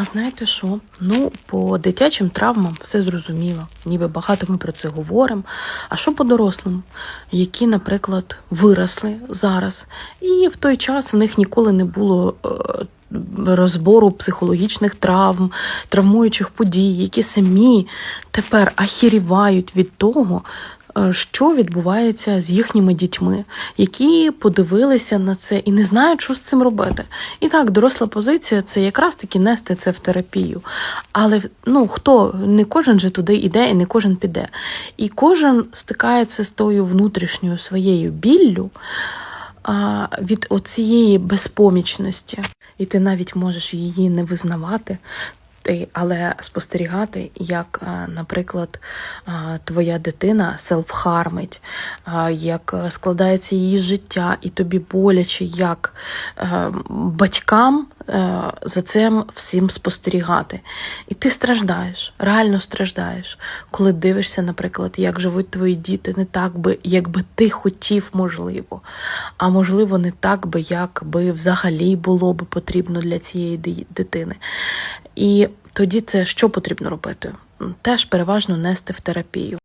А знаєте що? Ну, по дитячим травмам все зрозуміло. Ніби багато ми про це говоримо. А що по дорослим, які, наприклад, виросли зараз, і в той час в них ніколи не було. е, Розбору психологічних травм, травмуючих подій, які самі тепер ахірівають від того, що відбувається з їхніми дітьми, які подивилися на це і не знають, що з цим робити. І так, доросла позиція це якраз таки нести це в терапію. Але ну хто не кожен же туди йде і не кожен піде. І кожен стикається з тою внутрішньою своєю біллю а, від оцієї безпомічності, і ти навіть можеш її не визнавати. Але спостерігати, як, наприклад, твоя дитина селфхармить, як е, складається її життя, і тобі боляче, як е, батькам е, за цим всім спостерігати. І ти страждаєш, реально страждаєш, коли дивишся, наприклад, як живуть твої діти не так би, як би ти хотів, можливо, а можливо, не так би, як би взагалі було би потрібно для цієї дитини. І тоді це що потрібно робити? Теж переважно нести в терапію.